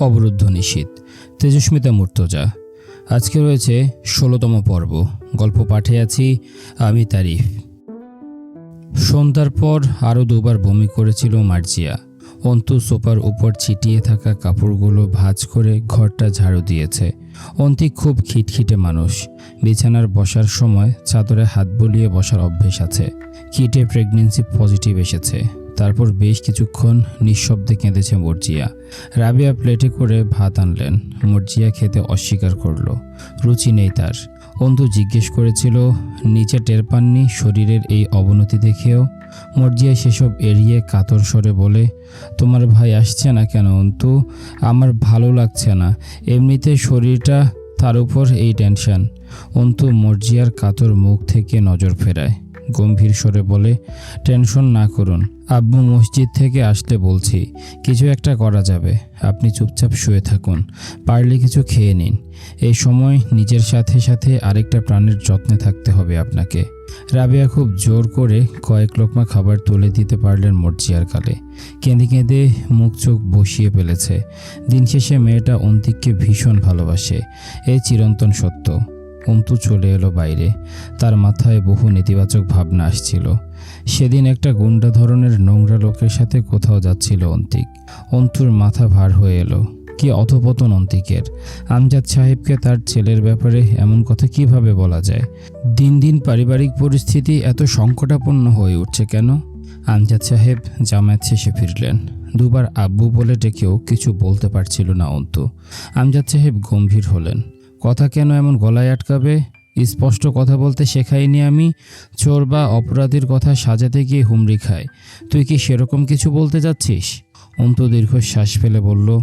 অবরুদ্ধ নিশীত তেজস্মিতা মূর্তজা, আজকে রয়েছে ষোলোতম পর্ব। গল্প পাঠে আছি আমি তারিফ। সন্ধ্যার পর আরও দুবার বমি করেছিল মার্জিয়া। অন্তু সোফার উপর ছিটিয়ে থাকা কাপড়গুলো ভাঁজ করে ঘরটা ঝাড়ু দিয়েছে। অন্তিক খুব খিটখিটে মানুষ। বিছানার বসার সময় চাদরে হাত বুলিয়ে বসার অভ্যেস আছে। কিটে প্রেগনেন্সি পজিটিভ এসেছে। তারপর বেশ কিছুক্ষণ নিঃশব্দে কেঁদেছে মর্জিয়া। রাবিয়া প্লেটে করে ভাত আনলেন। মর্জিয়া খেতে অস্বীকার করল। রুচি নেই তার। অন্তু জিজ্ঞেস করেছিল, নিচে টের পাননি শরীরের এই অবনতি দেখেও? মর্জিয়া সেসব এড়িয়ে কাতর স্বরে বলে, তোমার ভাই আসছে না কেন অন্তু? আমার ভালো লাগছে না। এমনিতে শরীরটা তার উপর এই টেনশন। অন্তু মর্জিয়ার কাতর মুখ থেকে নজর ফেরায়। গম্ভীর স্বরে বলে, টেনশন না করুন, আব্বু মসজিদ থেকে আসলে বলছি, কিছু একটা করা যাবে, আপনি চুপচাপ শুয়ে থাকুন, পারলে কিছু খেয়ে নিন। এই সময় নিজের সাথে সাথে আরেকটা প্রাণের যত্নে থাকতে হবে আপনাকে। রাবিয়া খুব জোর করে কয়েক লোকমা খাবার তুলে দিতে পারলেন মর্জিয়ার কালে। কেঁদে কেঁদে মুখ চোখ বসিয়ে ফেলেছে। দিন শেষে মেয়েটা অন্তিককে ভীষণ ভালোবাসে। এই চিরন্তন সত্য। অন্তু চলে এলো বাইরে। তার মাথায় বহু নেতিবাচক ভাবনা আসছিল। সেদিন একটা গুন্ডা ধরনের নোংরা লোকের সাথে কোথাও যাচ্ছিল অন্তিক। অন্তুর মাথা ভার হয়ে এলো। কি অধপতন অন্তিকের। আমজাদ সাহেবকে তার ছেলের ব্যাপারে এমন কথা কীভাবে বলা যায়? দিন দিন পারিবারিক পরিস্থিতি এত সংকটাপন্ন হয়ে উঠছে কেন? আমজাদ সাহেব জামায়াত শেষে ফিরলেন। দুবার আব্বু বলে ডেকেও কিছু বলতে পারছিল না অন্তু। আমজাদ সাহেব গম্ভীর হলেন। কথা কেন এমন গলায় আটকাবে? স্পষ্ট কথা বলতে শেখাইনি আমি। চোর বা অপরাধীর কথা সাজাতে গিয়ে হুমড়ি খায়। তুই কি সেরকম কিছু বলতে যাচ্ছিস? অন্তু দীর্ঘ শ্বাস ফেলে বলল,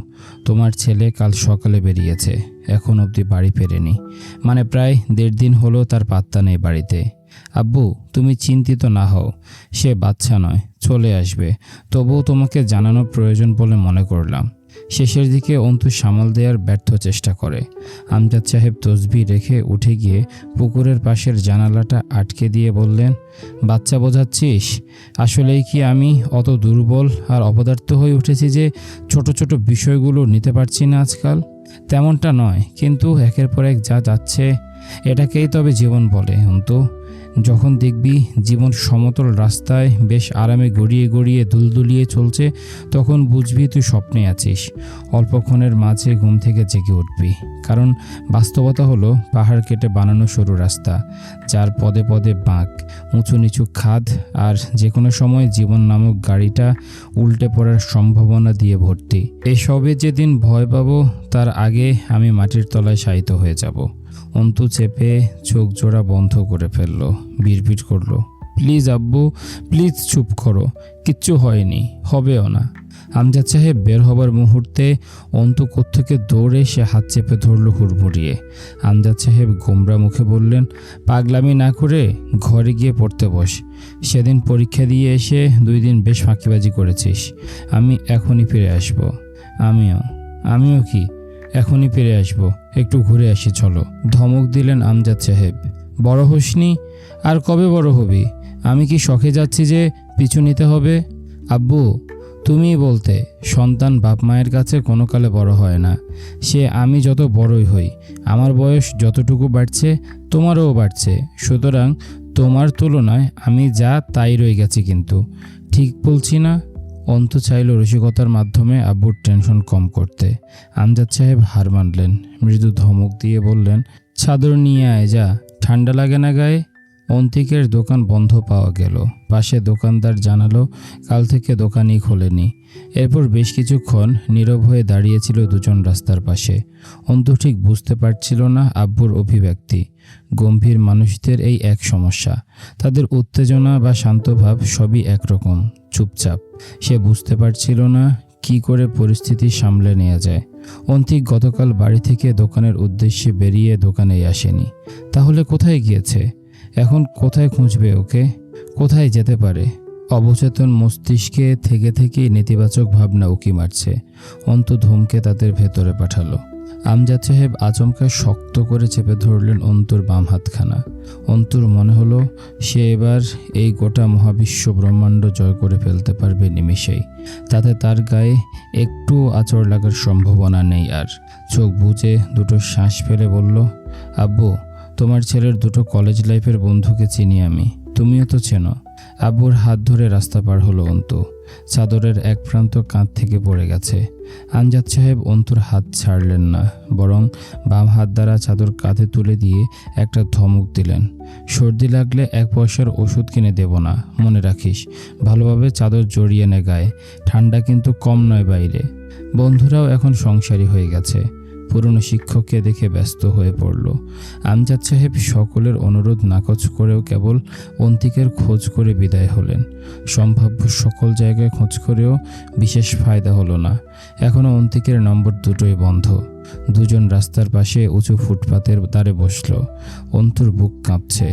তোমার ছেলে কাল সকালে বেরিয়েছে। এখন অবধি বাড়ি ফেরেনি। মানে প্রায় দেড় দিন হলো তার পাত্তা নেই বাড়িতে। আব্বু, তুমি চিন্তিত না হও। সে বাচ্চা নয়, চলে আসবে। তবুও তোমাকে জানানো প্রয়োজন বলে মনে করলাম। শেষের দিকে অন্তু সামাল দেওয়ার ব্যর্থ চেষ্টা করে। আমজাদ সাহেব তসবি রেখে উঠে গিয়ে পুকুরের পাশের জানালাটা আটকে দিয়ে বললেন, বাচ্চা বোঝাচ্ছিস? আসলেই কি আমি অত দুর্বল আর অপদার্থ হয়ে উঠেছি যে ছোট ছোট বিষয়গুলো নিতে পারছি না আজকাল? তেমনটা নয়, কিন্তু একের পর এক যা যাচ্ছে, এটাকেই তবে জীবন বলে, অন্তু। যখন দেখবি জীবন সমতল রাস্তায় বেশ আরামে গড়িয়ে গড়িয়ে দুলদুলিয়ে চলছে, তখন বুঝবি তুই স্বপ্নে আছিস। অল্পক্ষণের মাঝে ঘুম থেকে জেগে উঠবি। কারণ বাস্তবতা হলো পাহাড় কেটে বানানো সরু রাস্তা, যার পদে পদে বাঁক, উঁচু নিচু খাদ আর যে কোনো সময় জীবন নামক গাড়িটা উল্টে পড়ার সম্ভাবনা দিয়ে ভর্তি। এসবে যেদিন ভয় পাবো, তার আগে আমি মাটির তলায় শায়িত হয়ে যাব। অন্তু চেপে চোখ জোড়া বন্ধ করে ফেলল, বিড়বিড় করল, প্লিজ আব্বু, প্লিজ চুপ করো, কিচ্ছু হয়নি, হবেও না। আমজাদ সাহেব বের হবার মুহূর্তে অন্তু কোত্থেকে দৌড়ে সে হাত চেপে ধরলো হুড়মুড়িয়ে। আমজাদ সাহেব গোমরা মুখে বললেন, পাগলামি না করে ঘরে গিয়ে পড়তে বস। সেদিন পরীক্ষা দিয়ে এসে দুই দিন বেশ ফাঁকিবাজি করেছিস। আমি এখনই ফিরে আসব। আমিও আমিও কি এখনই ফিরে আসব। একটু ঘুরে আসি, চলো। ধমক দিলেন আমজাদ সাহেব। বড় হোসনি আর কবে বড় হবি? আমি কি শখে যাচ্ছি যে পিছু নিতে হবে? আব্বু তুমি বলতে, সন্তান বাপ মায়ের কাছে কোনো কালে বড় হয় না। সে আমি যত বড়ই হই, আমার বয়স যতটুকু বাড়ছে, তোমারও বাড়ছে। সুতরাং তোমার তুলনায় আমি যা তাই রয়ে গেছি কিন্তু। ঠিক বলছি না? অন্ত চাইল রসিকতার মাধ্যমে আব্বুর টেনশন কম করতে। আমজাদ সাহেব হার মানলেন। মৃদু ধমক দিয়ে বললেন ছাদর নিয়ে আয় যা, ঠান্ডা লাগে না গায়ে? অন্তিকের দোকান বন্ধ পাওয়া গেল। পাশে দোকানদার জানালো, কাল থেকে দোকানই খোলেনি। এরপর বেশ কিছুক্ষণ নীরব হয়ে দাঁড়িয়েছিল দুজন রাস্তার পাশে। অন্তু ঠিক বুঝতে পারছিল না আব্বুর অভিব্যক্তি। গম্ভীর মানুষদের এই এক সমস্যা। তাদের উত্তেজনা বা শান্তভাব সবই একরকম, চুপচাপ। সে বুঝতে পারছিল না কি করে পরিস্থিতি সামলে নেওয়া যায়। অন্তিক গতকাল বাড়ি থেকে দোকানের উদ্দেশ্যে বেরিয়ে দোকানেই আসেনি। তাহলে কোথায় গিয়েছে? এখন কোথায় খুঁজবে ওকে? কোথায় যেতে পারে? অবচেতন মস্তিষ্কে থেকে থেকে নেতিবাচক ভাবনা উকি মারছে। অন্ত ধমকে তাদের ভেতরে পাঠালো। আমজাদ সাহেব আচমকা শক্ত করে চেপে ধরলেন অন্তুর বাম হাতখানা। অন্তুর মনে হলো, সে এবার এই গোটা মহাবিশ্ব ব্রহ্মাণ্ড জয় করে ফেলতে পারবে নিমেষেই। তাতে তার গায়ে একটু আচর লাগার সম্ভাবনা নেই আর। চোখ বুজে দুটো শ্বাস ফেলে বলল, আব্বু তোমার ছেলের দুটো কলেজ লাইফের বন্ধুকে চিনি আমি। তুমিও তো চেনো। আব্বুর হাত ধরে রাস্তা পার হলো অন্তু। চাদরের এক প্রান্ত কাঁধ থেকে পড়ে গেছে। আমজাদ সাহেব অন্তুর হাত ছাড়লেন না, বরং বাম হাত দ্বারা চাদর কাঁধে তুলে দিয়ে একটা ধমক দিলেন। সর্দি লাগলে এক পয়সার ওষুধ কিনে দেব না, মনে রাখিস। ভালোভাবে চাদর জড়িয়ে নে গায়ে। ঠান্ডা কিন্তু কম নয় বাইরে। বন্ধুরাও এখন সংসারী হয়ে গেছে। পুরনো শিক্ষককে দেখে ব্যস্ত হয়ে পড়ল। আমজাদ সাহেব সকলের অনুরোধ নাকচ করেও কেবল অন্তিকের খোঁজ করে বিদায় হলেন। সম্ভাব্য সকল জায়গায় খোঁজ করেও বিশেষ ফায়দা হলো না। এখনও অন্তিকের নম্বর দুটোই বন্ধ। দুজন রাস্তার পাশে উঁচু ফুটপাতের দ্বারে বসল। অন্তুর বুক কাঁপছে।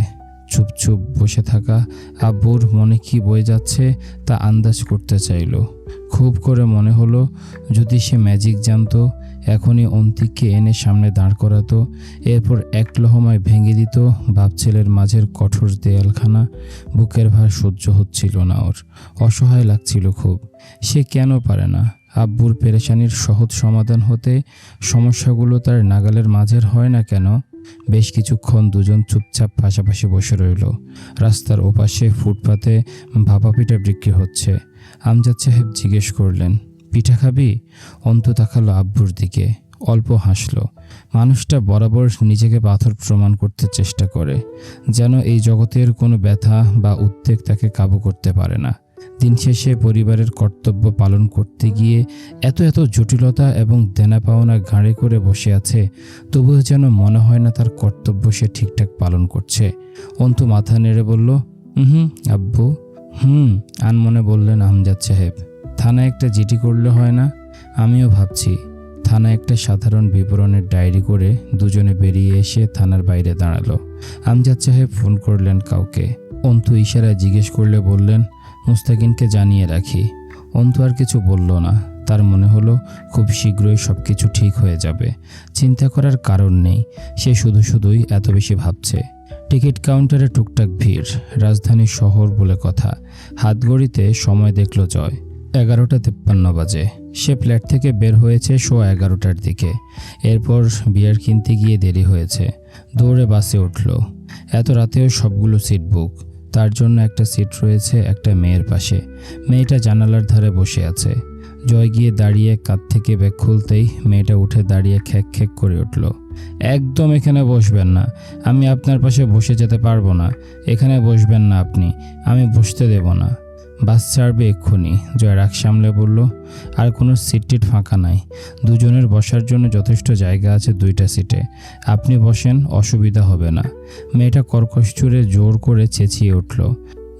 চুপ চুপ বসে থাকা আব্বুর মনে কি বয়ে যাচ্ছে তা আন্দাজ করতে চাইল। খুব করে মনে হলো, যদি সে ম্যাজিক জানতো এখনই অন্তিককে এনে সামনে দাঁড় করাতো, এরপর এক লহমায় ভেঙে দিত বাপ ছেলের মাঝের কঠোর দেয়ালখানা। বুকের ভার সহ্য হচ্ছিল না ওর, অসহায় লাগছিল খুব। সে কেন পারে না? আব্বুর পেরেশানির সহজ সমাধান হতে সমস্যাগুলো তার নাগালের মাঝের হয় না কেন? বেশ কিছুক্ষণ দুজন চুপচাপ পাশাপাশি বসে রইল। রাস্তার ওপাশে ফুটপাতে ভাপা পিঠা বিক্রি হচ্ছে। আমজাদ সাহেব জিজ্ঞেস করলেন পিঠা খাবি? অন্ত তাকালো আব্বুর দিকে। অল্প হাসল। মানুষটা বরাবর নিজেকে পাথর প্রমাণ করতে চেষ্টা করে, যেন এই জগতের কোনো ব্যথা বা উদ্বেগ তাকে কাবু করতে পারে না। দিন শেষে পরিবারের কর্তব্য পালন করতে গিয়ে এত এত জটিলতা এবং দেনা পাওনা ঘাড়ে করে বসে আছে, তবুও যেন মনে হয় না তার কর্তব্য সে ঠিকঠাক পালন করছে। অন্তু মাথা নেড়ে বলল হুম আব্বু। হুম, আনমনে বললেন আমজাদ সাহেব। থানায় একটা জিটি করলে হয় না? আমিও ভাবছি, থানায় একটা সাধারণ বিবরণের ডায়েরি করে দুজনে বেরিয়ে এসে থানার বাইরে দাঁড়াল। আমজাদ সাহেব ফোন করলেন কাউকে। অন্তু ইশারায় জিজ্ঞেস করলে বললেন মুস্তাকিনকে জানিয়ে রাখি। অন্তু আর কিছু বলল না। তার মনে হলো, খুব শীঘ্রই সব কিছু ঠিক হয়ে যাবে। চিন্তা করার কারণ নেই। সে শুধু শুধুই এত বেশি ভাবছে। টিকিট কাউন্টারে টুকটাক ভিড় রাজধানী শহর বলে কথা। হাত ঘড়িতে সময় দেখল জয়। এগারোটা তেপ্পান্ন বাজে। সে ফ্ল্যাট থেকে বের হয়েছে শো এগারোটার দিকে। এরপর বিয়ার কিনতে গিয়ে দেরি হয়েছে। দৌড়ে বাসে উঠল। এত রাতেও সবগুলো সিট বুক। তার জন্য একটা সিট রয়েছে একটা মেয়ের পাশে। মেয়েটা জানালার ধারে বসে আছে। জয় গিয়ে দাঁড়িয়ে কাত থেকে ব্যাগ খুলতেই মেয়েটা উঠে দাঁড়িয়ে খ্যাক খ্যাক করে উঠল। একদম এখানে বসবেন না। আমি আপনার পাশে বসে যেতে পারব না। এখানে বসবেন না আপনি। আমি বসতে দেব না। বাস ছাড়বে এক্ষুনি। জয় রাগ সামলে বলল, আর কোনো সিট টিট ফাঁকা নাই। দুজনের বসার জন্য যথেষ্ট জায়গা আছে দুইটা সিটে। আপনি বসেন, অসুবিধা হবে না। মেয়েটা কর্কশ চুরে জোর করে চেঁচিয়ে উঠল,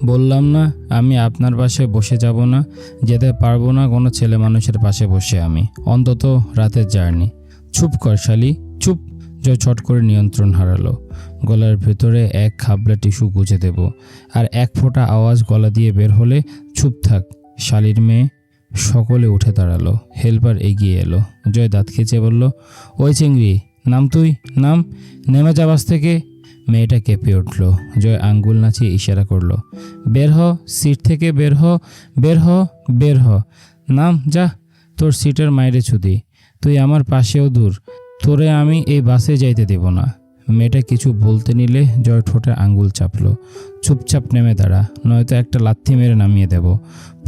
বললাম না, আমি আপনার পাশে বসে যাব না। যেতে পারব না, কোনো ছেলে মানুষের পাশে বসে আমি। অন্তত রাতের জার্নি। চুপ কর শালি, চুপ। জয় ছট করে নিয়ন্ত্রণ হারালো। গলার ভেতরে এক খাবলা টিস্যু গুজে দেব আর এক ফোঁটা আওয়াজ গলা দিয়ে বের হলে চুপ থাক। শালির মেয়ে সকলে উঠে দাঁড়াল। হেল্পার এগিয়ে এলো। জয় দাঁত খেচে বলল, ওই চিংড়ি, নাম তুই? নাম? নেমে যাবাস থেকে। মেয়েটা কেঁপে উঠল। জয় আঙ্গুল নাচিয়ে ইশারা করল, বের হ, সিট থেকে বের হ বের হ বের হ। নাম, যা, তোর সিটের মাইরে ছুদি। তুই আমার পাশেও দূর। তোরে আমি এই বাসে যাইতে দেব না। মেয়েটা কিছু বলতে নিলে জয় ঠোঁটে আঙ্গুল চাপলো। চুপচাপ নেমে দাঁড়া, নয়তো একটা লাথি মেরে নামিয়ে দেব।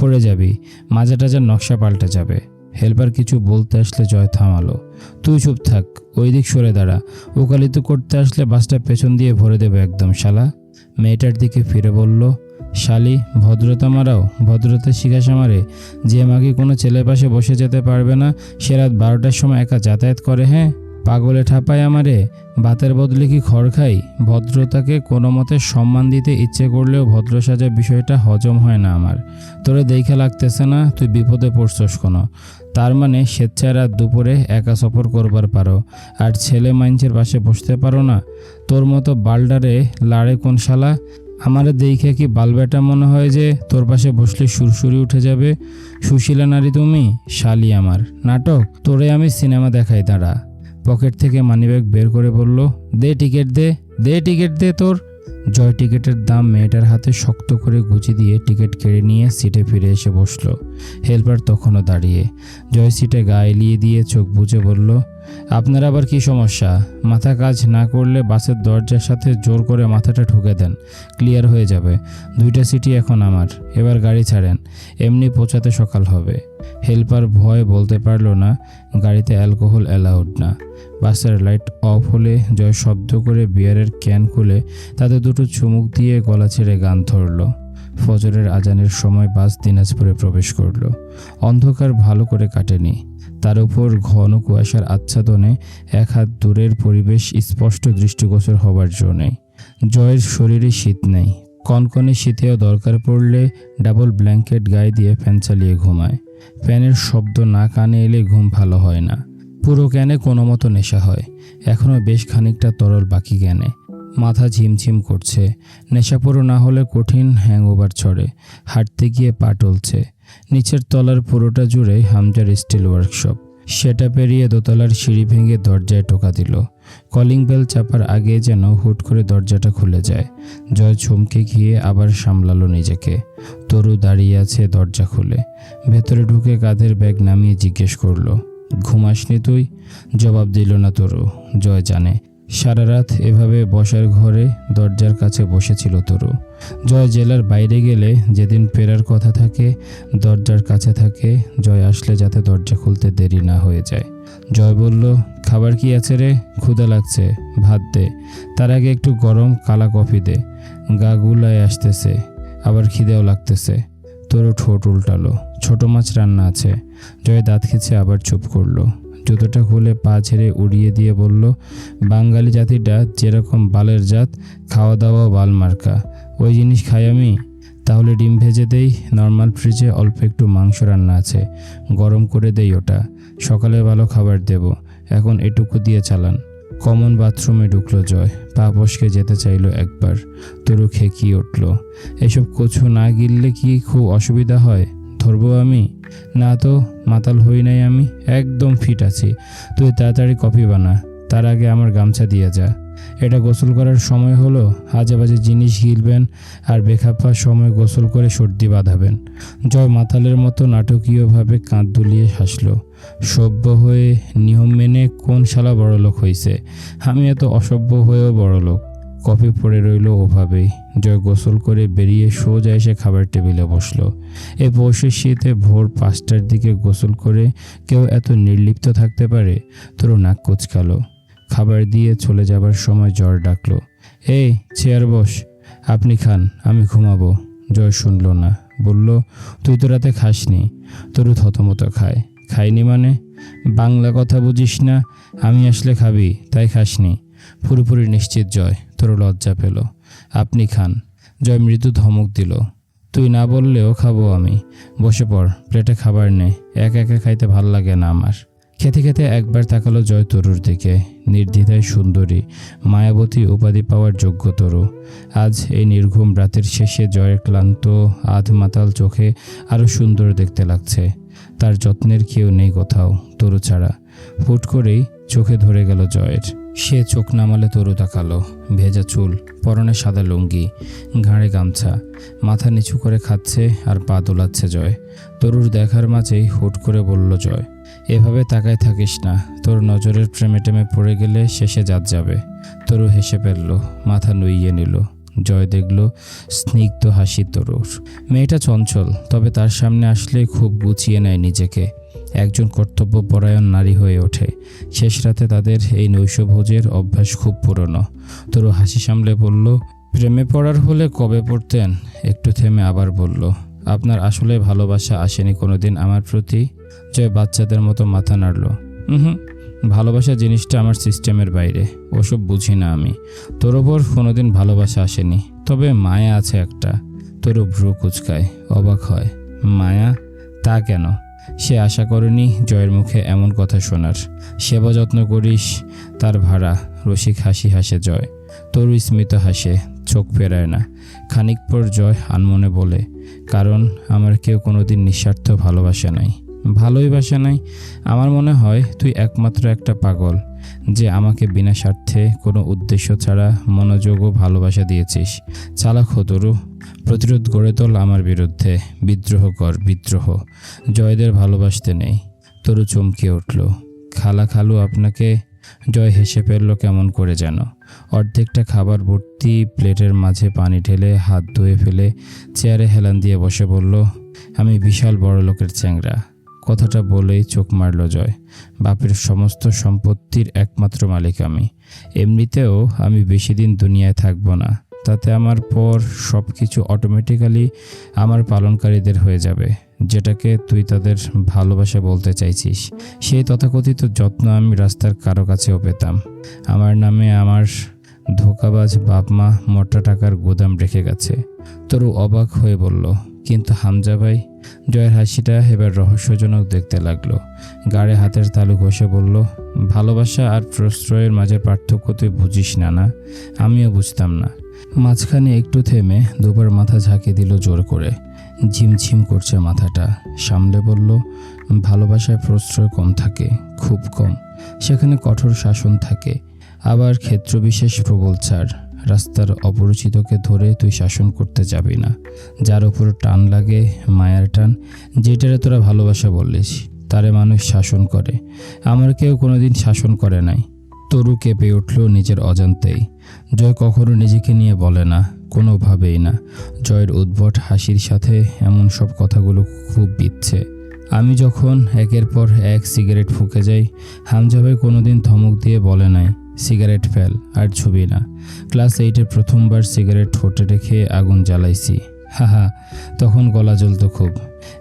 পড়ে যাবি মাঝে টাজার নকশা পাল্টে যাবে। হেল্পার কিছু বলতে আসলে জয় থামালো। তুই চুপ থাক, ওই দিক সরে দাঁড়া। ওকালিত করতে আসলে বাসটা পেছন দিয়ে ভরে দেবে একদম, শালা। মেয়েটার দিকে ফিরে বলল, শালি, ভদ্রতা মারাও, ভদ্রতা শিখাস আমারে যে মাকে কোনো ছেলের পাশে বসে যেতে পারবে না, সে রাত বারোটার সময় একা যাতায়াত করে হ্যাঁ? পাগলে ঠাপায় আমারে, বাতের বদলে কি খড় খাই? ভদ্রতাকে কোনো মতে সম্মান দিতে ইচ্ছে করলেও ভদ্র সাজার বিষয়টা হজম হয় না আমার। তোরে দেখে লাগতেছে না, তুই বিপদে পড়ছস কোনো। তার মানে স্বেচ্ছায় রাত দুপুরে একা সফর করবার পারো, আর ছেলে মাইনছের পাশে বসতে পারো না? তোর মতো বালডারে লাড়ে কোন শালা? আমারে দেখে কি বালবেটা মনে হয় যে তোর পাশে বসলে সুরসুরি উঠে যাবে? সুশীলা নারী তুমি? শালি আমার। নাটক? তোরে আমি সিনেমা দেখাই দাঁড়া। পকেট থেকে মানিব্যাগ বের করে বলল, দে টিকিট দে দে টিকিট দে তোর। জয় টিকিটের দাম মেয়েটার হাতে শক্ত করে গুঁজি দিয়ে টিকিট কেড়ে নিয়ে সিটে ফিরে এসে বসল। হেল্পার তখনও দাঁড়িয়ে। জয় সিটে গায়ে এলিয়ে দিয়ে চোখ বুঝে বলল আপনার আবার কি সমস্যা? মাথা কাজ না করলে বাসের দরজার সাথে জোর করে মাথাটা ঠুকে দেন। ক্লিয়ার হয়ে যাবে। দুইটা সিটি এখন আমার। এবার গাড়ি ছাড়েন। এমনি পৌঁছাতে সকাল হবে। হেল্পার ভয় বলতে পারল না, গাড়িতে অ্যালকোহল অ্যালাউড না। বাসের লাইট অফ হলে জয় শব্দ করে বিয়ারের ক্যান খুলে তাতে দুটো চুমুক দিয়ে গলা ছেড়ে গান ধরলো। ফজরের আজানের সময় বাস দিনাজপুরে প্রবেশ করল। অন্ধকার ভালো করে কাটেনি। তার উপর ঘন কুয়াশার আচ্ছাদনে এক হাত দূরের পরিবেশ স্পষ্ট দৃষ্টিগোচর হবার জো নেই। জয়ের শরীরে শীত নেই। কনকনে শীতেও দরকার পড়লে ডাবল ব্ল্যাঙ্কেট গায়ে দিয়ে ফ্যান চালিয়ে ঘুমায়। ফ্যানের শব্দ না কানে এলে ঘুম ভালো হয় না। পুরো জ্ঞানে কোনো মতো নেশা হয়। এখনও বেশ খানিকটা তরল বাকি জ্ঞানে মাথা ঝিমঝিম করছে। নেশা পুরো না হলে কঠিন হ্যাংওভার ছড়ে। হাঁটতে গিয়ে পা টলছে। নিচের তলার পুরোটা জুড়ে হামজার স্টিল ওয়ার্কশপ। সেটা পেরিয়ে দোতলার সিঁড়ি ভেঙে দরজায় টোকা দিল। কলিং বেল চাপার আগে যেন হুট করে দরজাটা খুলে যায়। জয় চমকে গিয়ে আবার সামলালো নিজেকে। তরু দাঁড়িয়ে আছে দরজা খুলে। ভেতরে ঢুকে কাঁধের ব্যাগ নামিয়ে জিজ্ঞেস করল ঘুমাসনি তুই? জবাব দিল না তরু। জয় জানে সারা রাত এভাবে বসার ঘরে দরজার কাছে বসেছিল তরু। জয় জেলার বাইরে গেলে যেদিন ফেরার কথা থাকে, দরজার কাছে থাকে, জয় আসলে যাতে দরজা খুলতে দেরি না হয়ে যায়। জয় বলল, খাবার কি আছে রে? ক্ষুধা লাগছে, ভাত দে। তার আগে একটু গরম কালা কফি দে। গা গুলায় আসতেছে, আবার খিদেও লাগতেছে। তোরও ঠোঁট উল্টালো। ছোট মাছ রান্না আছে। জয় দাঁত খেছে আবার চুপ করল। জুতোটা খুলে পা ছেড়ে উড়িয়ে দিয়ে বলল, বাঙালি জাতিটা যেরকম বালের জাত খাওয়া দাওয়া বাল মার্কা। ওই জিনিস খাই আমি? তাহলে ডিম ভেজে দেই, নর্মাল ফ্রিজে অল্প একটু মাংস রান্না আছে। গরম করে দেই ওটা। সকালে ভালো খাবার দেব। এখন এটুকু দিয়ে চালান। কমন বাথরুমে ঢুকলো জয়। পা বসকে যেতে চাইলো একবার। তরু খেকিয়ে উঠল। এসব কচু না গিললে কি খুব অসুবিধা হয়? ধরবো আমি? না তো, মাতাল হই নাই আমি, একদম ফিট আছি। তুই তাড়াতাড়ি কফি বানা, তার আগে আমার গামছা দিয়ে যা। এটা গোসল করার সময় হলো আজে বাজে জিনিস গিলবেন আর বেখাপ্পা সময় গোসল করে সর্দি বাঁধাবেন। জয় মাতালের মতো নাটকীয়ভাবে কাঁধ দুলিয়ে হাসলো। সভ্য হয়ে নিয়ম মেনে কোন শালা বড়লোক হয়েছে আমি এত অসভ্য হয়েও বড়লোক। কফি পড়ে রইল ওভাবেই জয় গোসল করে বেরিয়ে সোজা এসে খাবার টেবিলে বসল। এ পৌষের শীতে ভোর পাঁচটার দিকে গোসল করে কেউ এত নির্লিপ্ত থাকতে পারে? তোর নাক কুচকালো। খাবার দিয়ে চলে যাবার সময় জ্বর ডাকলো। এই, চেয়ার বস, আপনি খান, আমি ঘুমাবো। জয় শুনলো না। বলল, তুই তো রাতে খাসনি। তোর থতমত খায়। খাইনি মানে? বাংলা কথা বুঝিস না? আমি আসলে খাবি, তাই খাসনি। পুরোপুরি নিশ্চিত জয়, তোর লজ্জা পেল। আপনি খান, জয় মৃদু ধমক দিল। তুই না বললেও খাব আমি। বসে পড়, প্লেটে খাবার নে, একা একা খাইতে ভালো লাগে না আমার। খেতে খেতে একবার তাকালো জয় তরুর দিকে। নির্দ্বিধায় সুন্দরী, মায়াবতী উপাধি পাওয়ার যোগ্য তরু। আজ এই নির্ঘুম রাতের শেষে জয়ের ক্লান্ত আধ মাতাল চোখে আরও সুন্দর দেখতে লাগছে। তার যত্নের কেউ নেই কোথাও তরু ছাড়া। হুট করেই চোখে ধরে গেল জয়ের। সে চোখ নামালে তরু তাকালো, ভেজা চুল, পরনে সাদা লুঙ্গি, ঘাড়ে গামছা, মাথা নিচু করে খাচ্ছে আর পা দোলাচ্ছে জয়। তরুর দেখার মাঝেই হুট করে বলল জয়, এভাবে তাকায় থাকিস না, তোর নজরের প্রেমে টেমে পড়ে গেলে শেষে জাত যাবে। তরু হেসে ফেলল, মাথা নুইয়ে নিল। জয় দেখল স্নিগ্ধ হাসি তরুর। মেয়েটা চঞ্চল, তবে তার সামনে আসলে খুব গুছিয়ে নেয় নিজেকে। একজন কর্তব্যপরায়ণ নারী হয়ে ওঠে। শেষ রাতে তাদের এই নৈশভোজের অভ্যাস খুব পুরনো। তরু হাসি সামলে বলল, প্রেমে পড়ার হলে কবে পড়তেন? একটু থেমে আবার বলল, আপনার আসলে ভালোবাসা আসেনি কোনোদিন আমার প্রতি? জয় বাচ্চাদের মতো মাথা নাড়ল হুম, ভালোবাসা জিনিসটা আমার সিস্টেমের বাইরে, ওসব বুঝি না আমি। তোর ওপর কোনোদিন ভালোবাসা আসেনি, তবে মায়া আছে একটা। তোর ভ্রু কুচকায়, অবাক হয়, মায়া? তা কেন? সে আশা করেনি জয়ের মুখে এমন কথা শোনার। সেবা যত্ন করিস, তার ভাড়া, রসিক হাসি হাসে জয়। তরু স্মিত হাসে, চোখ ফেরায় না। খানিক পর জয় আনমনে বলে, কারণ আমার কেউ কোনোদিন নিঃস্বার্থ ভালোবাসা নাই। ভালোই বাসা নাই? আমার মনে হয় তুই একমাত্র একটা পাগল, যে আমাকে বিনা স্বার্থে কোনো উদ্দেশ্য ছাড়া মনোযোগ ও ভালোবাসা দিয়েছিস। চালাক হতরু প্রতিরোধ গড়ে তোল আমার বিরুদ্ধে। বিদ্রোহ কর, বিদ্রোহ। জয়দের ভালোবাসতে নেই। তরু চমকে উঠল। খালা খালু আপনাকে জয় হেসে ফেলল কেমন করে যেন। অর্ধেকটা খাবার ভর্তি প্লেটের মাঝে পানি ঢেলে হাত ধুয়ে ফেলে চেয়ারে হেলান দিয়ে বসে বলল, আমি বিশাল বড় লোকের চ্যাংরা। কথাটা বলেই চোখ মারল জয়। বাপের সমস্ত সম্পত্তির একমাত্র মালিক আমি। এমনিতেও আমি বেশি দিন দুনিয়ায় থাকব না। তাতে আমার পর সব কিছু অটোমেটিক্যালি আমার পালনকারীদের হয়ে যাবে, যেটাকে তুই তাদের ভালোবাসা বলতে চাইছিস। সেই তথাকথিত যত্ন আমি রাস্তার কারও কাছেও পেতাম। আমার নামে আমার ধোকাবাজ বাপ মা মোটা টাকার গোদাম রেখে গেছে। তরু অবাক হয়ে বলল, কিন্তু হামজা ভাই? জয়ের হাসিটা এবার রহস্যজনক দেখতে লাগল। গাড়ে হাতের তালু ঘষে বলল, ভালোবাসা আর প্রশ্রয়ের মাঝে পার্থক্য তুই বুঝিস না না। আমিও বুঝতাম না। মাঝখানে একটু থেমে দুবার মাথা ঝাঁকিয়ে দিল জোর করে। ঝিমঝিম করছে মাথাটা। সামলে বলল, ভালোবাসায় প্রশ্রয় কম থাকে, খুব কম। সেখানে কঠোর শাসন থাকে। আবার ক্ষেত্রবিশেষ প্রবল ছাড়। রাস্তার অপরিচিতকে ধরে তুই শাসন করতে যাবি না। যার উপর টান লাগে, মায়ার টান, যেটারে তোরা ভালোবাসা বললিস, তারে মানুষ শাসন করে। আমার কেউ কোনোদিন শাসন করে নাই। তরু কেঁপে উঠল নিজের অজান্তেই। জয় কখনো নিজেকে নিয়ে বলে না, কোনোভাবেই না। জয়ের উদ্ভট হাসির সাথে এমন সব কথাগুলো খুব বিচ্ছে। আমি যখন একের পর এক সিগারেট ফুঁকে যাই হামজা ভাই কোনোদিন ধমক দিয়ে বলে নাই, সিগারেট ফেল, আর ছবি না। ক্লাস এইটের প্রথমবার সিগারেট ঠোঁটে রেখে আগুন জ্বালাইছি। হাহা, তখন গলা জ্বলতো খুব।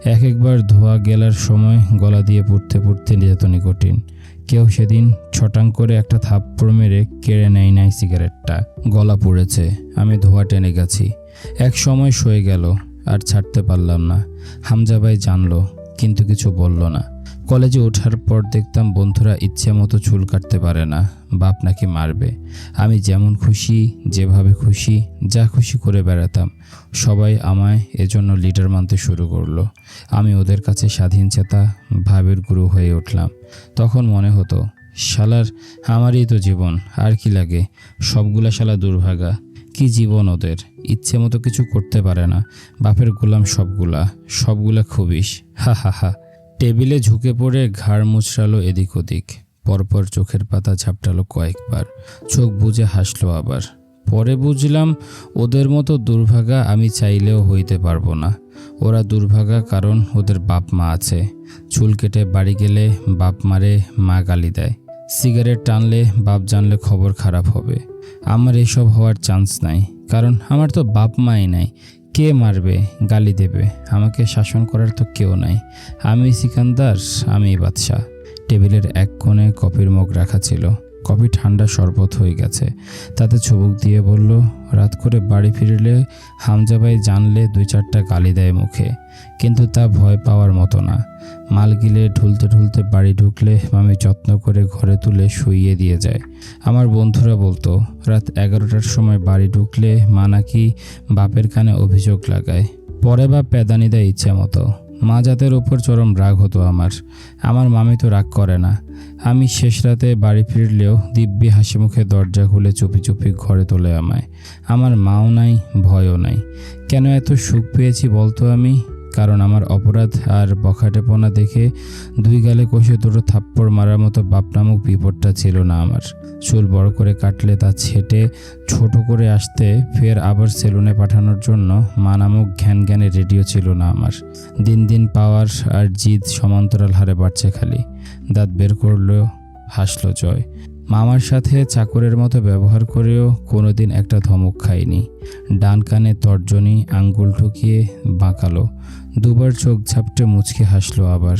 এক একবার ধোয়া গেলার সময় গলা দিয়ে পড়তে পড়তে যেত নিকোটিন কেউ সেদিন ছটাং করে একটা থাপ্পড় মেরে কেড়ে নেয় নাই সিগারেটটা। গলা পড়েছে। আমি ধোয়া টেনে গেছি। এক সময় সয়ে গেল, আর ছাড়তে পারলাম না। হামজাবাই জানলো, কিন্তু কিছু বলল না। কলেজে ওঠার পর দেখতাম বন্ধুরা ইচ্ছে মতো চুল কাটতে পারে না, বাপ নাকি মারবে। আমি যেমন খুশি, যেভাবে খুশি, যা খুশি করে বেড়াতাম। সবাই আমায় এজন্য লিডার মানতে শুরু করল। আমি ওদের কাছে স্বাধীন চেতা, ভাবের গুরু হয়ে উঠলাম। তখন মনে হতো, শালার, আমারই তো জীবন, আর কি লাগে? সবগুলা শালা দুর্ভাগা। কি জীবন ওদের? ইচ্ছে মতো কিছু করতে পারে না। বাপের গোলাম সবগুলা সবগুলা খুবিস হা হা হা। টেবিলে ঝুঁকে পড়ে ঘাড় মুচড়ালো এদিক ওদিক। পরপর চোখের পাতা ঝাপটালো কয়েকবার। চোখ বুজে হাসলো আবার। পরে বুঝলাম, ওদের মতো দুর্ভাগা আমি চাইলেও হইতে পারব না। ওরা দুর্ভাগা কারণ ওদের বাপ মা আছে। চুল কেটে বাড়ি গেলে বাপ মারে মা গালি দেয়। সিগারেট টানলে বাপ জানলে খবর খারাপ হবে। আমার এসব হওয়ার চান্স নাই, কারণ আমার তো বাপ মাই নাই। কে মারবে, গালি দেবে? আমাকে শাসন করার তো কেউ নাই। আমি সিকান্দার আমি বাদশাহ। টেবিলের এক কোণে কফির মগ রাখা ছিল। কফি ঠান্ডা শরবত হয়ে গেছে। তাতে ছবুক দিয়ে বলল, রাত করে বাড়ি ফিরলে হামজাবাই জানলে দুই চারটা গালি দেয় মুখে। কিন্তু তা ভয় পাওয়ার মতো না। মাল গিলে ঢুলতে ঢুলতে বাড়ি ঢুকলে মামি যত্ন করে ঘরে তুলে শুইয়ে দিয়ে যায়। আমার বন্ধুরা বলতো, রাত এগারোটার সময় বাড়ি ঢুকলে মা নাকি বাপের কানে অভিযোগ লাগায়। পরে বা প্যাদানি দেয় ইচ্ছে মতো মা জাতের ওপর চরম রাগ হতো আমার। আমার মামি তো রাগ করে না। আমি শেষ রাতে বাড়ি ফিরলেও দিব্যি হাসি মুখে দরজা খুলে চুপি চুপি ঘরে তোলে আমায়। আমার মাও নাই, ভয়ও নাই। কেন এত সুখ পেয়েছি বলতো আমি? কারণ আমার অপরাধ আর বখাটেপনা দেখে দুই গালে কষে দুটো থাপ্পড় মারার মতো বাপ নামক বিপদটা ছিল না আমার। চুল বড় করে কাটলে তা ছেটে ছোট করে আসতে ফের আবার সেলুনে পাঠানোর জন্য মা নামক ঘ্যান জ্ঞানের রেডিও ছিল না আমার। দিন দিন পাওয়ার আর জিদ সমান্তরাল হারে বাড়ছে খালি। দাঁত বের করল হাসলো জয়। মামার সাথে চাকরের মতো ব্যবহার করেও কোনোদিন একটা ধমক খাইনি। ডান কানে তর্জনী, আঙ্গুল ঠুকিয়ে বাঁকালো। দুবার চোখ ঝাপটে মুচকে হাসলো আবার।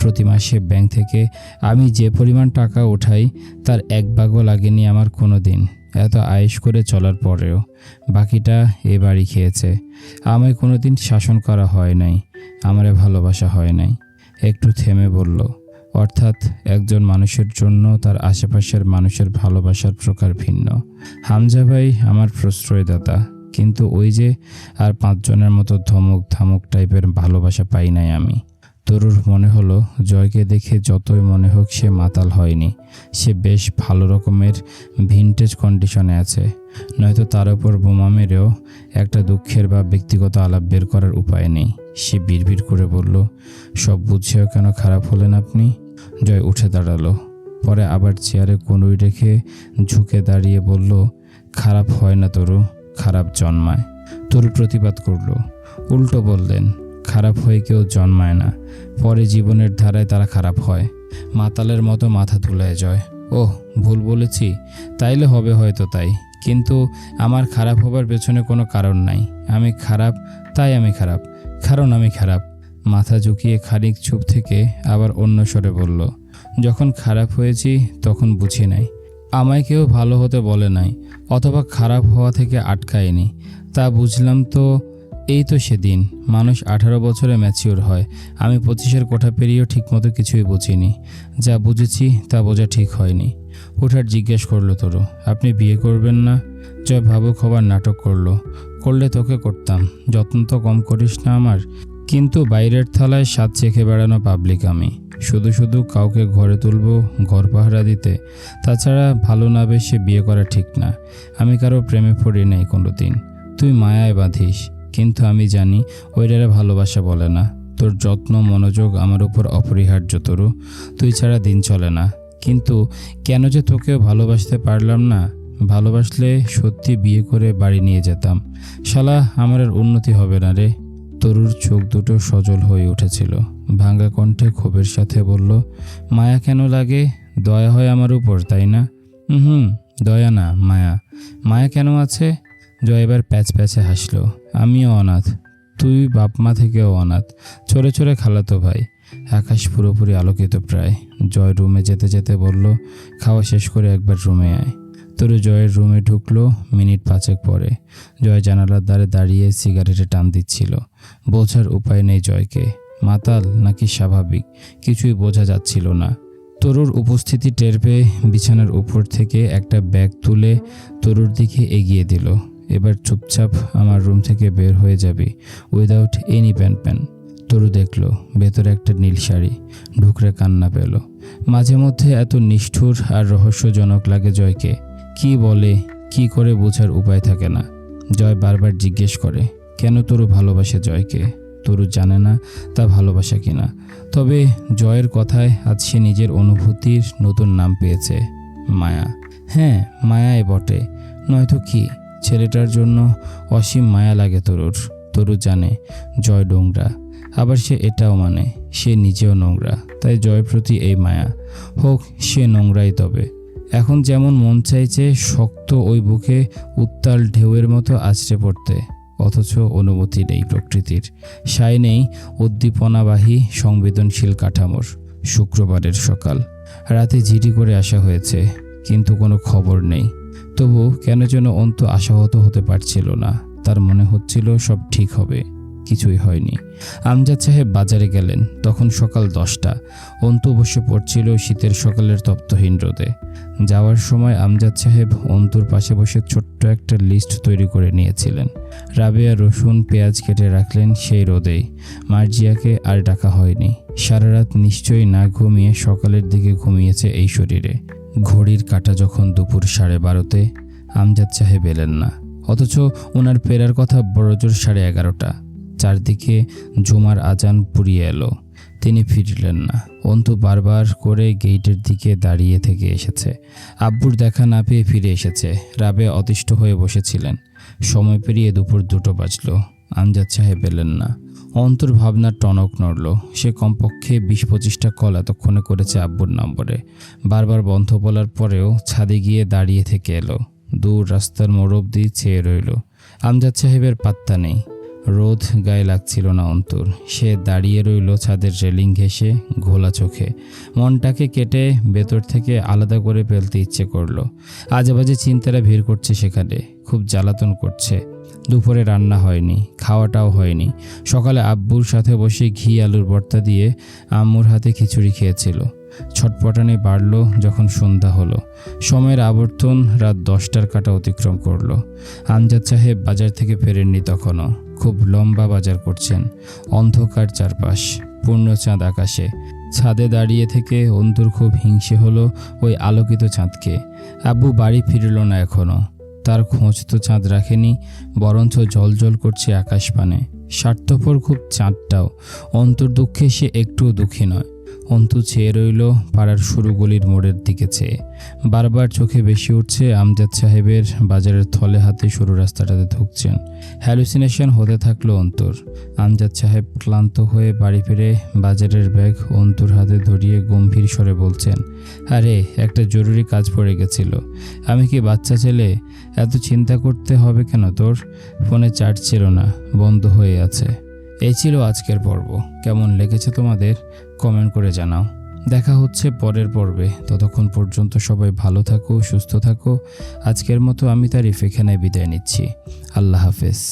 প্রতি মাসে ব্যাংক থেকে আমি যে পরিমাণ টাকা ওঠাই তার এক ভাগও লাগেনি আমার কোনো দিন এত আয়েস করে চলার পরেও। বাকিটা এ বাড়ি খেয়েছে। আমায় কোনো দিন শাসন করা হয় নাই, আমারে ভালোবাসা হয় নাই। একটু থেমে বলল, অর্থাৎ একজন মানুষের জন্য তার আশেপাশের মানুষের ভালোবাসার প্রকার ভিন্ন। হামজা ভাই, আমার প্রশ্রয়দাতা। কিন্তু ওই যে আর পাঁচজনের মতো ধমক ধামক টাইপের ভালোবাসা পাই নাই আমি। তরুর মনে হলো, জয়কে দেখে যতই মনে হোক সে মাতাল হয়নি। সে বেশ ভালো রকমের ভিনটেজ কন্ডিশনে আছে। নয়তো তার উপর বোমা মেরেও একটা দুঃখের বা ব্যক্তিগত আলাপ বের করার উপায় নেই। সে বিড়বিড় করে বলল, সব বুঝছেও কেন খারাপ হলেন আপনি? জয় উঠে দাঁড়াল। পরে আবার চেয়ারে কনুই রেখে ঝুঁকে দাঁড়িয়ে বলল, খারাপ হয় না তরু। খারাপ জন্মায়। তরু প্রতিবাদ করল। উল্টো বললেন, খারাপ হয়ে কেউ জন্মায় না। পরে জীবনের ধারায় তারা খারাপ হয়। মাতালের মতো মাথা তুলে যায় ওহ, ভুল বলেছি। তাইলে হবে হয়তো তাই। কিন্তু আমার খারাপ হবার পেছনে কোনো কারণ নাই। আমি খারাপ, তাই আমি খারাপ। কারণ আমি খারাপ। মাথা ঝুঁকিয়ে খানিক চুপ থেকে আবার অন্য স্বরে বলল, যখন খারাপ হয়েছি, তখন বুঝি নাই। আমায় কেউ ভালো হতে বলে নাই। অথবা খারাপ হওয়া থেকে আটকায়নি। তা বুঝলাম তো, এই তো সেদিন। মানুষ আঠারো বছরে ম্যাচিওর হয়। আমি পঁচিশের কোঠা পেরিয়েও ঠিকমতো কিছুই বুঝিনি। যা বুঝেছি তা বোঝা ঠিক হয়নি। হুঠার জিজ্ঞেস করল তরু, আপনি বিয়ে করবেন না? জয় ভাবুক হবার নাটক করল। করলে তোকে করতাম। যত্ন তো কম করিস না আমার। কিন্তু বাইরের থালায় স্বাদ চেখে বেড়ানো পাবলিক আমি। শুধু শুধু কাউকে ঘরে তুলবো, ঘর পাহারা দিতে, তাছাড়া ভালো না বেশে বিয়ে করা ঠিক না। আমি কারও প্রেমে পড়ি নাই কোনো দিন তুই মায়ায় বাঁধিস, কিন্তু আমি জানি ওইটারে ভালোবাসা বলে না। তোর যত্ন, মনোযোগ আমার উপর অপরিহার্য তরু। তুই ছাড়া দিন চলে না। কিন্তু কেন যে তোকেও ভালোবাসতে পারলাম না? ভালোবাসলে সত্যি বিয়ে করে বাড়ি নিয়ে যেতাম। শালা, আমার আর উন্নতি হবে না রে। তরুর চোখ দুটো সজল হয়ে উঠেছিল। ভাঙ্গা কণ্ঠে ক্ষোভের সাথে বলল, মায়া কেন লাগে? দয়া হয় আমার উপর, তাই না? হুম দয়া না, মায়া। মায়া কেন আছে? জয় এবার প্যাচ প্যাচে হাসলো, আমিও অনাথ। তুই বাপ মা থেকেও অনাথ। চড়ে চড়ে খালাতো ভাই। আকাশ পুরোপুরি আলোকিত প্রায়। জয় রুমে যেতে যেতে বলল, খাওয়া শেষ করে একবার রুমে আয়। তরু জয়ের রুমে ঢুকলো মিনিট পাঁচেক পরে। জয় জানালার দ্বারে দাঁড়িয়ে সিগারেটে টান দিচ্ছিল। বোঝার উপায় নেই জয়কে। মাতাল নাকি স্বাভাবিক? কিছুই বোঝা যাচ্ছিল না। তরুর উপস্থিতি টের পেয়ে বিছানার উপর থেকে একটা ব্যাগ তুলে তরুর দিকে এগিয়ে দিল। এবার চুপচাপ আমার রুম থেকে বের হয়ে যাবি, without any pan pan. Taru দেখল, ভেতরে একটা নীল শাড়ি, ঢুকরে কান্না পেল। মাঝে মধ্যে এত নিষ্ঠুর আর রহস্যজনক লাগে জয়কে। কি বলে, কি করে বোঝার উপায় থাকে না। জয় বারবার জিজ্ঞেস করে, কেন তরু ভালোবাসে জয়কে? তরু জানে না তা ভালোবাসা কিনা। তবে জয়ের কথায় আজ সে নিজের অনুভূতির নতুন নাম পেয়েছে, মায়া। হ্যাঁ মায়াই বটে। নয়তো কি? ছেলেটার জন্য অসীম মায়া লাগে তরুর। তরু জানে, জয় ডোংরা আবার সে এটাও মানে সে নিজেও নোংরা। তাই জয়ের প্রতি এই মায়া। হোক, সে নোংরাই তবে। এখন যেমন মন চাইছে শক্ত ওই বুকে উত্তাল ঢেউয়ের মতো আছড়ে পড়তে, অথচ অনুমতি নেই প্রকৃতির। সাই নেই উদ্দীপনাবাহী সংবেদনশীল কাঠামোর, শুক্রবারের সকাল। রাতে জিডি করে আসা হয়েছে, কিন্তু কোনো খবর নেই। তবু কেন যেন অন্ত আশাহত হতে পারছিল না, তার মনে হচ্ছিল সব ঠিক হবে। কিছুই হয়নি। আমজাদ সাহেব বাজারে গেলেন। তখন সকাল দশটা। অন্তু বসে পড়ছিল শীতের সকালের তপ্তহীন রোদে। যাওয়ার সময় আমজাদ সাহেব অন্তুর পাশে বসে ছোট্ট একটা লিস্ট তৈরি করে নিয়েছিলেন। রাবেয়া রসুন পেঁয়াজ কেটে রাখলেন সেই রোদেই। মার্জিয়াকে আর ডাকা হয়নি। সারা রাত নিশ্চয়ই না ঘুমিয়ে সকালের দিকে ঘুমিয়েছে এই শরীরে। ঘড়ির কাটা যখন দুপুর সাড়ে বারোতে, আমজাদ সাহেব এলেন না। অথচ ওনার ফেরার কথা বড়জোর সাড়ে এগারোটা। চারদিকে জুমার আজান পুড়িয়ে এলো। তিনি ফিরলেন না। অন্তু বারবার করে গেইটের দিকে দাঁড়িয়ে থেকে এসেছে। আব্বুর দেখা না পেয়ে ফিরে এসেছে। রাবে অতিষ্ঠ হয়ে বসেছিলেন। সময় পেরিয়ে দুপুর দুটো বাজলো। আমজাদ সাহেব এলেন না। অন্তর ভাবনার টনক নড়ল। সে কমপক্ষে বিশ পঁচিশটা কল এতক্ষণে করেছে আব্বুর নম্বরে। বারবার বন্ধ বলার পরেও ছাদে গিয়ে দাঁড়িয়ে থেকে এলো। দূর রাস্তার মোড় অব্দি চেয়ে রইল। আমজাদ সাহেবের পাত্তা নেই। রোদ গায়ে লাগছিল না অন্তর। সে দাঁড়িয়ে রইল ছাদের রেলিং ঘেঁষে, ঘোলা চোখে। মনটাকে কেটে ভেতর থেকে আলাদা করে ফেলতে ইচ্ছে করল। আজেবাজে চিন্তারা ভিড় করছে সেখানে, খুব জ্বালাতন করছে। দুপুরে রান্না হয়নি, খাওয়াটাও হয়নি। সকালে আব্বুর সাথে বসে ঘি, আলুর ভর্তা দিয়ে আম্মুর হাতে খিচুড়ি খেয়েছিল। ছটপটানি বাড়ল যখন সন্ধ্যা হলো। সময়ের আবর্তন রাত দশটার কাটা অতিক্রম করল। আমজাদ সাহেব বাজার থেকে ফেরেননি তখনও। খুব লম্বা বাজার করছেন। অন্ধকার চারপাশ পূর্ণচাঁদ আকাশে। ছাদে দাঁড়িয়ে থেকে অন্তুর খুব হিংসে হলো ওই আলোকিত চাঁদকে। আব্বু বাড়ি ফিরল না এখনও তার খোঁজ তো চাঁদ রাখেনি, বরঞ্চ জলজল করছে আকাশ পানে স্বার্থপর খুব চাঁদটাও। অন্তর দুঃখে সে একটুও দুঃখী নয়। অন্তু চেয়ে রইল পাড়ার সরু গলির মোড়ের দিকে চেয়ে। বারবার চোখে বেশি উঠছে আমজাদ সাহেবের বাজারের থলে হাতে সরু রাস্তাটাতে ঢুকছেন। হ্যালুসিনেশন হতে থাকল অন্তর। আমজাদ সাহেব ক্লান্ত হয়ে বাড়ি ফিরে বাজারের ব্যাগ অন্তুর হাতে ধরিয়ে গম্ভীর স্বরে বলছেন, আরে, একটা জরুরি কাজ পড়ে গেছিল। আমি কি বাচ্চা ছেলে? এত চিন্তা করতে হবে কেন তোর? ফোনে চার্জ ছিল না, বন্ধ হয়ে আছে। এই ছিল আজকের পর্ব। কেমন লেগেছে তোমাদের? কমেন্ট করে জানাও। দেখা হচ্ছে পরের পর্বে। ততক্ষণ পর্যন্ত সবাই ভালো থাকো, সুস্থ থাকো। আজকের মতো আমি তারিফ এখানে বিদায় নিচ্ছি। আল্লাহ হাফেজ।